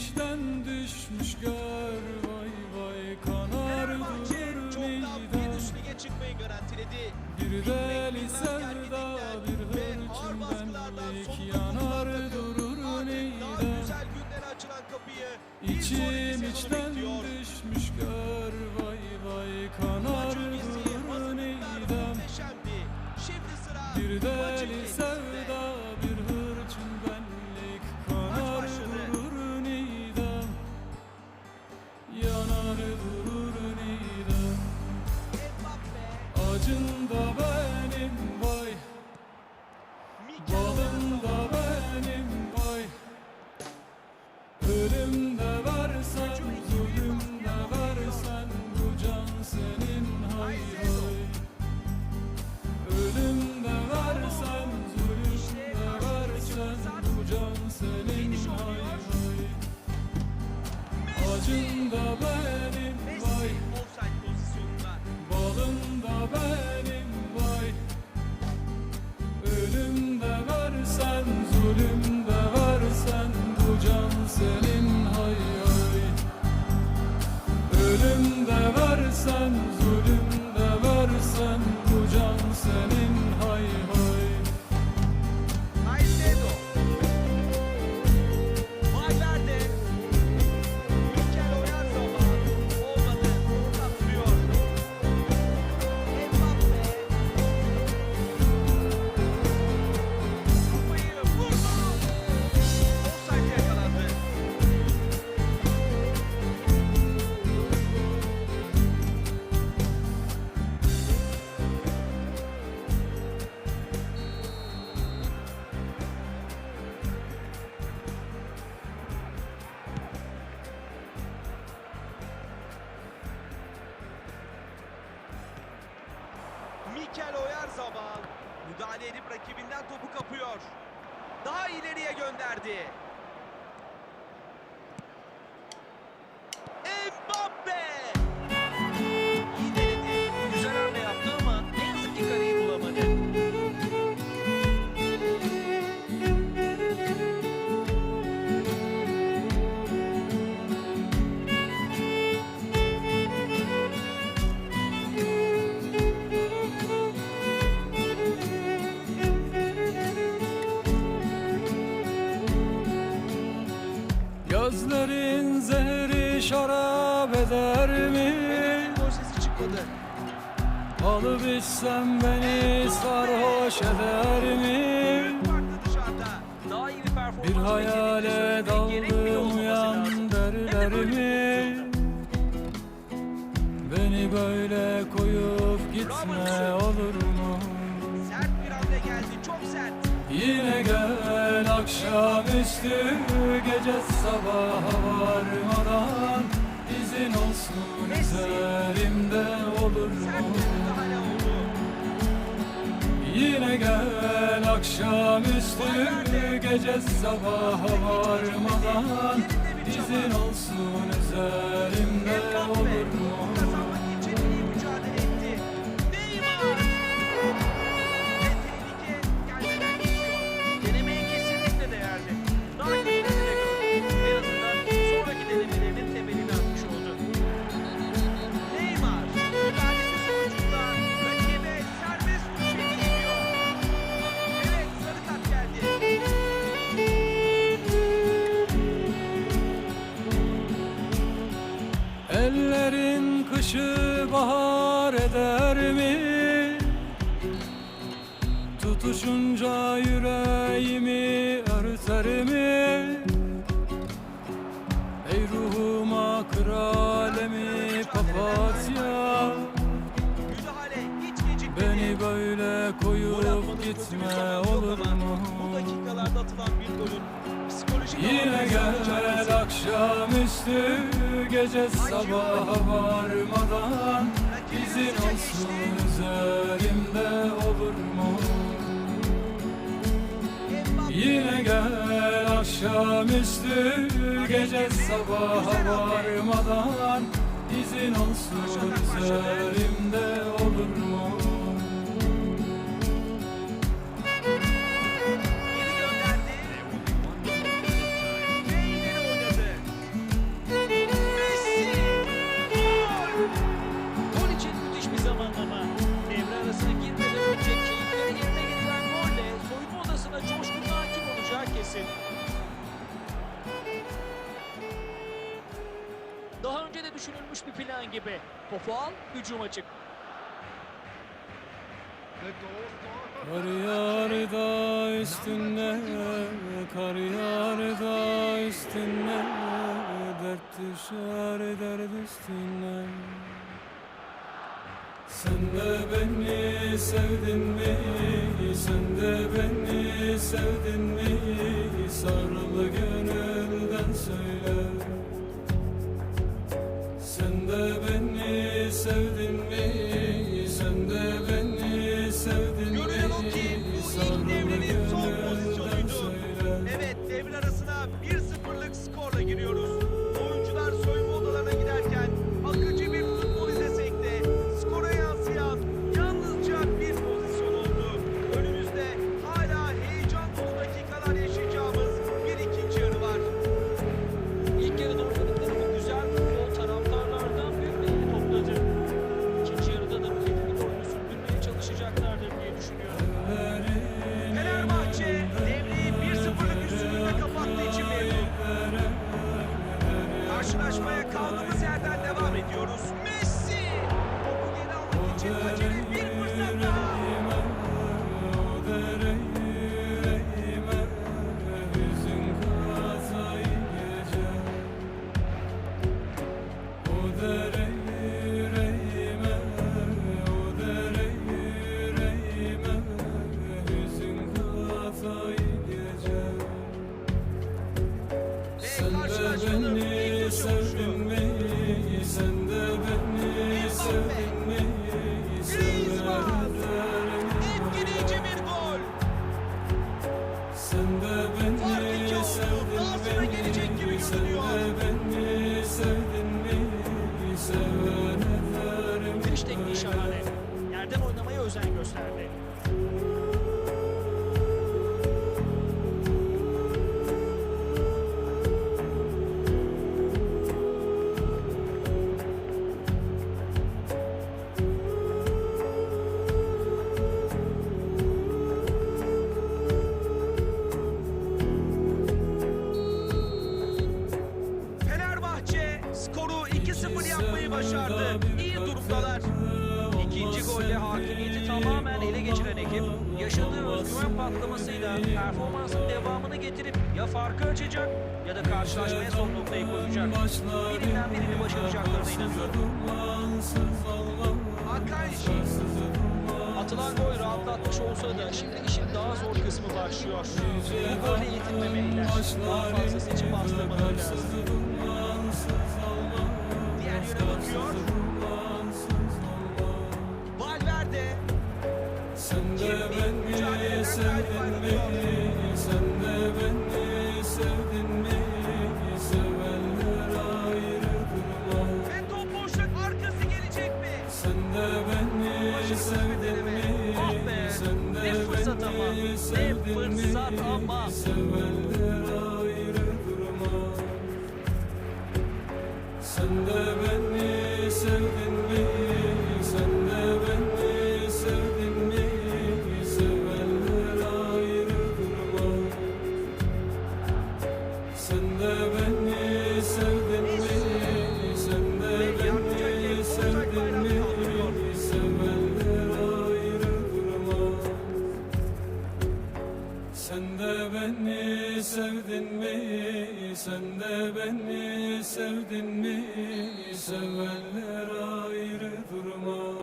İçten düşmüş gör vay vay kanar durur lige çıkmayı garantiledi. Bir sevda gerginlikten bir ve ağır hırçın baskılardan benlik sonunda yanar durur sonraki İçim içten düşmüş gör zulüm Mikel Oyarzabal müdahale edip rakibinden topu kapıyor. Daha ileriye gönderdi. Eder mi? Gol sesi çıkmadı. Alıp içsem beni sarhoş eder mi? Bir hayale daldım uyan derler mi? Beni böyle koyup gitme olur mu? Sert bir hamle geldi. Çok sert. Yine gel akşamüstü gece sabaha varmadan Messi. üzerimde olur mu? Yine gel akşamüstü gece sabaha varmadan izin olsun üzerimde olur mu? Bahar eder mi? Tutuşunca yüreğimi örter mi? Ey ruhuma kralemi papatya. Beni böyle koyup gitme olur mu? Bu dakikalarda atılan bir golün Yine avantajı gel olacak. akşamüstü gece sabaha varmadan izin olsun üzerimde olur mu? Yine gel akşamüstü gece sabaha varmadan izin olsun üzerimde Ersin. Daha önce de düşünülmüş bir plan gibi. Popoal hücuma çık. Kar yağar da üstüne, kar yağar da üstüne, dert düşer dert üstüne. Sen de beni sevdin mi? Sen de beni sevdin mi? Sarıl gönülden söyle Sen de beni Yerden oynamaya özen gösterdi. Fenerbahçe skoru 2-0 yapmayı başardı. İyi durumdalar. Golle hakimiyeti tamamen ele geçiren ekip yaşadığı özgüven patlamasıyla performansın devamını getirip ya farkı açacak ya da karşılaşmaya son noktayı koyacak. Birinden birini başaracaklarına inanıyorum. Atılan gol rahatlatmış olsa da şimdi işin daha zor kısmı başlıyor. Golle yetinmemeliler. Daha fazlası için bastırmaları lazım. Diğer yöne bakıyor. Sen de beni sevdin mi? Sen de beni sevdin mi? Sevenler ayrı durma.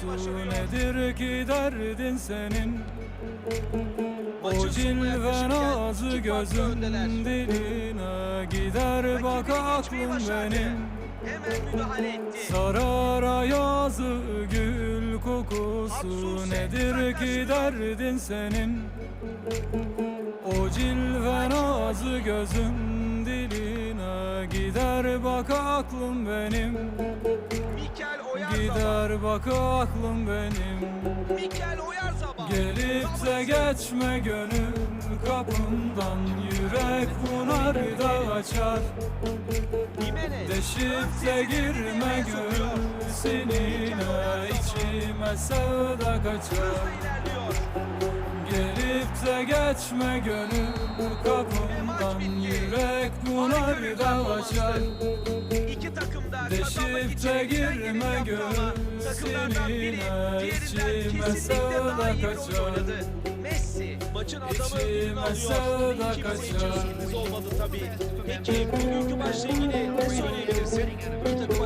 Kokusu nedir ki derdin senin? O cilven ağzı gözün diline gider bak aklım benim. Hemen müdahale etti. Sarara yazı gül kokusu Su nedir ki derdin senin? O cilven ağzı gözün diline Gider bak aklım benim Gider bak aklım benim. Mikel Oyarzabal. Gelip de geçme gönül kapımdan. Yürek bunar da açar. Deşip de girme göğsününe içime sevda kaçar De geçme gönül kapımdan Yürek bunar da açar İki takım da Deşip kazanmak de için elinden geleni girme göğsüne, diğerinden içime bir oyun kaçar. Messi Maçın adamı ödülünü alıyor. için kaçar. sürpriz olmadı tabii. Peki bugünkü maçla ilgili ne söyleyebilirsin? Bir takım